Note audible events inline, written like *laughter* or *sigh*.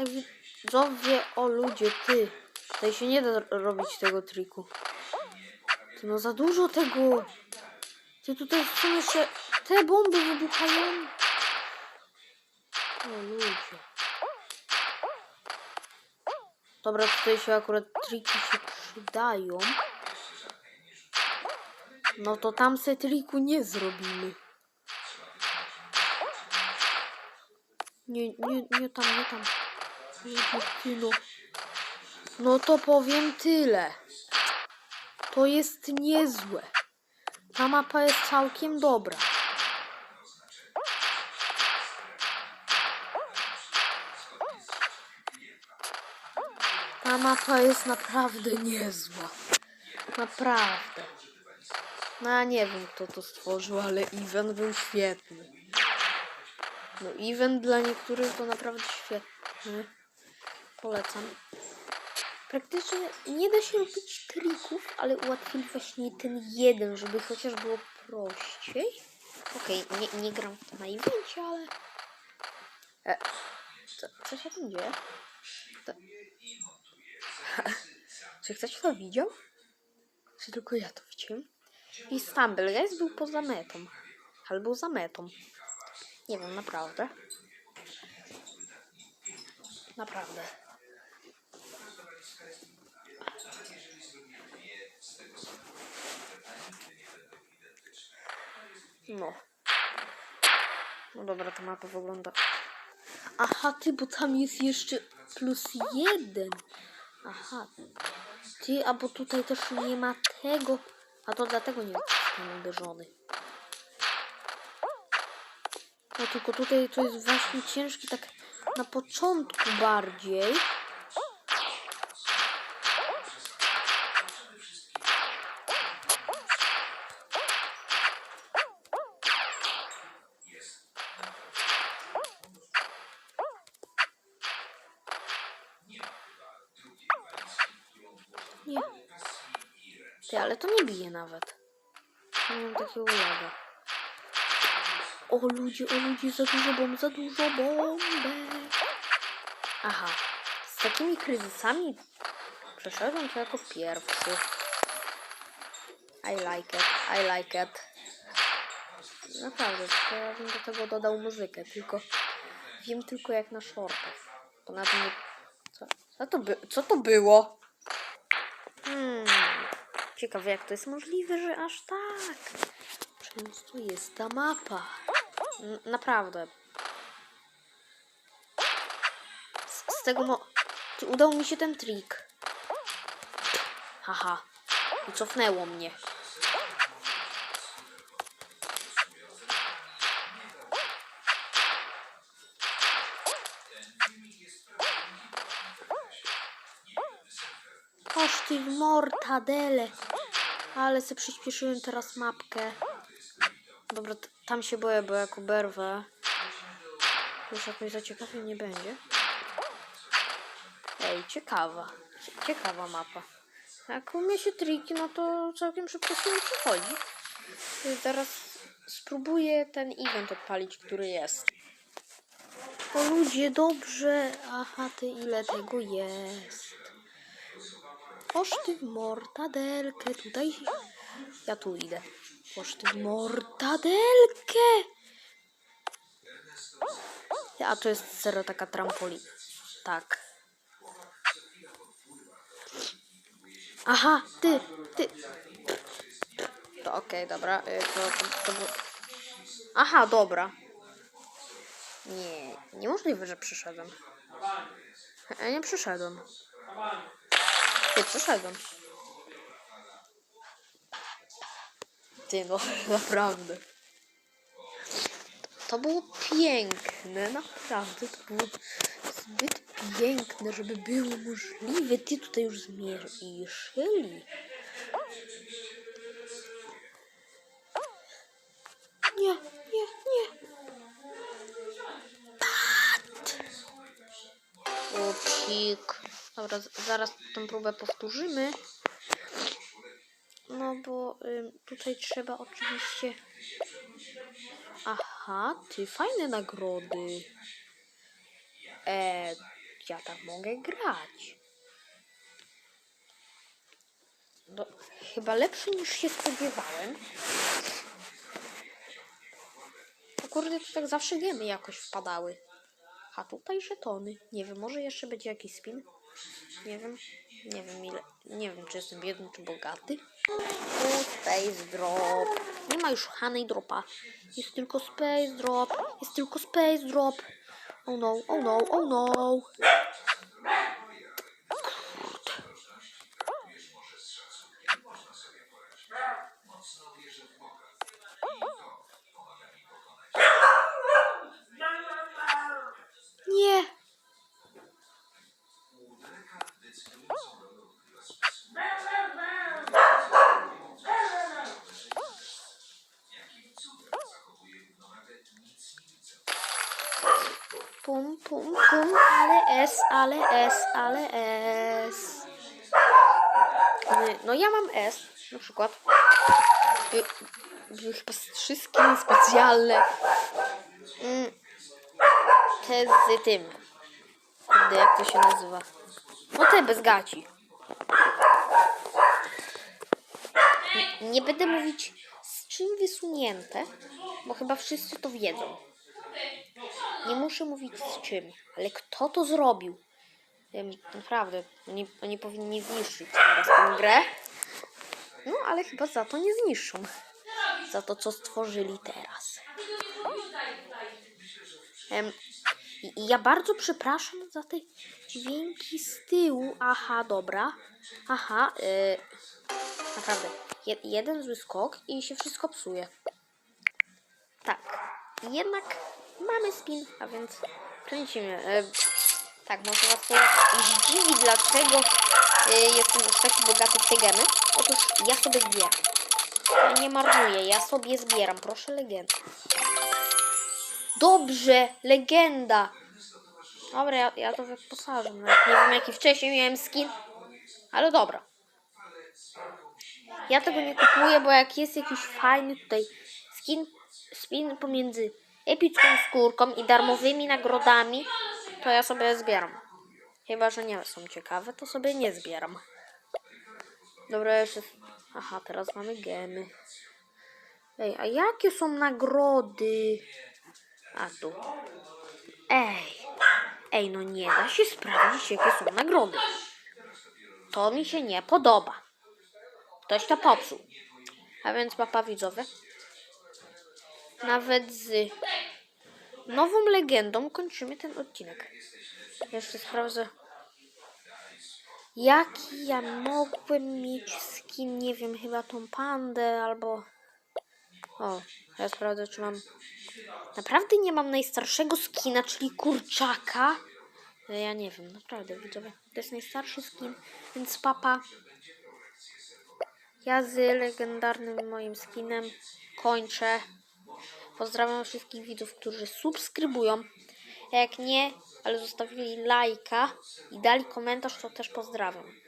Tak widzowie, o ludzie, ty. Tutaj się nie da robić tego triku. Ty no za dużo tego. Ty tutaj są jeszcze te bomby wybuchają. O ludzie. Dobra, tutaj się akurat triki się przydają. No to tam se triku nie zrobimy. Nie, nie, nie tam, nie tam. No to powiem tyle. To jest niezłe. Ta mapa jest całkiem dobra. Ta mapa jest naprawdę niezła. Naprawdę. No ja nie wiem kto to stworzył, ale event był świetny. No event dla niektórych to naprawdę świetny. Polecam. Praktycznie nie da się robić trików, ale ułatwili właśnie ten jeden, żeby chociaż było prościej. Okej, nie, nie gram w to na ale... E, co, co się tam dzieje? To... *laughs* Czy ktoś to widział? Czy tylko ja to widziałem? I Stumble Guys był poza metą. Albo za metą. Nie wiem, naprawdę. Naprawdę. No. No dobra, ta mapa wygląda. Aha, ty, bo tam jest jeszcze plus jeden. Aha. Ty, a bo tutaj też nie ma tego. A to dlatego nie został uderzony. No tylko tutaj to jest właśnie ciężki tak na początku bardziej. Nie. Ty, ale to nie bije nawet. Nie mam takiego laga. O ludzie, o ludzie, za dużo bomb, za dużo bombek. Aha. Z takimi kryzysami przeszedłem to jako pierwszy. I like it, I like it. Naprawdę, to ja bym do tego dodał muzykę, tylko wiem tylko jak na shortach. Ponadto nie... Co, co, to, by, co to było? Ciekawe jak to jest możliwe, że aż tak często jest ta mapa. N naprawdę. Z, z tego mo... Udał mi się ten trik? Haha. I cofnęło mnie. Koszty w mortadele. Ale se przyspieszyłem teraz mapkę. Dobra, tam się boję, bo jak oberwę, już jakoś za ciekawie nie będzie. Ej, ciekawa. Cie- Ciekawa mapa. Jak umie się triki, no to całkiem szybko się przychodzi. Teraz spróbuję ten event odpalić, który jest. O ludzie, dobrze. Aha, ty ile tego jest. Koszty w mortadelkę. Tutaj. Ja tu idę. Koszty w mortadelkę. A to jest zero taka trampolina. Tak. Aha, ty, ty. To okej, dobra. y, To, to, to. Aha, dobra. Nie, niemożliwe, że przyszedłem. Ja nie przyszedłem. Ty, przyszedłem. Ty, no, *laughs* naprawdę. To było piękne, naprawdę. To było zbyt piękne, żeby było możliwe. Ty tutaj już zmierzyli. Nie, nie, nie. Pat! Upsik. Dobra, zaraz tą próbę powtórzymy. No bo tutaj trzeba oczywiście. Aha, ty fajne nagrody. E, ja tak mogę grać. No, chyba lepszy niż się spodziewałem. O kurde, to tak zawsze wiemy jakoś wpadały. A tutaj żetony. Nie wiem, może jeszcze będzie jakiś spin? Nie wiem. Nie wiem ile. Nie wiem, czy jestem biedny, czy bogaty. Space Drop. Nie ma już Hanej Dropa. Jest tylko Space Drop. Jest tylko Space Drop. Oh no, oh no, oh no. Pum, pum, ale S, ale S, ale S. Nie, No ja mam S, na przykład. Y, chyba skiny specjalne. Mm. Te z tym. Kurde, jak to się nazywa? No te bez gaci. Nie będę mówić z czym wysunięte, bo chyba wszyscy to wiedzą. Nie muszę mówić z czym, ale kto to zrobił? Em, Naprawdę, oni, oni powinni zniszczyć teraz tę grę. No, ale chyba za to nie zniszczą. Za to, co stworzyli teraz. I, ja bardzo przepraszam za te dźwięki z tyłu. Aha, dobra. Aha, y, naprawdę. Je, jeden zły skok i się wszystko psuje. Tak. Jednak mamy spin, a więc kręcimy. E, tak, może was to zdziwi, dlaczego e, jestem już taki bogaty w te gemy. Otóż ja sobie zbieram. Nie marnuję, ja sobie zbieram. Proszę legendę. Dobrze, legenda. Dobra, ja, ja to wyposażę. Nawet nie wiem jaki wcześniej miałem skin. Ale dobra. Ja tego nie kupuję, bo jak jest jakiś fajny tutaj skin, spin pomiędzy epicką skórką i darmowymi nagrodami, to ja sobie zbieram. Chyba, że nie są ciekawe, to sobie nie zbieram. Dobra, jeszcze... Aha, teraz mamy gemy. Ej, a jakie są nagrody? A tu. Ej. Ej, no nie da się sprawdzić, jakie są nagrody. To mi się nie podoba. Ktoś to popsuł. A więc papa widzowie. Nawet z nową legendą kończymy ten odcinek. Jeszcze sprawdzę. Jaki ja mogłem mieć skin, nie wiem, chyba tą pandę albo... O, ja sprawdzę, czy mam... Naprawdę nie mam najstarszego skina, czyli kurczaka. Ale Ja nie wiem, naprawdę, widzowie. To jest najstarszy skin, więc papa... Ja z legendarnym moim skinem kończę. Pozdrawiam wszystkich widzów, którzy subskrybują. Jak nie, ale zostawili lajka i dali komentarz, to też pozdrawiam.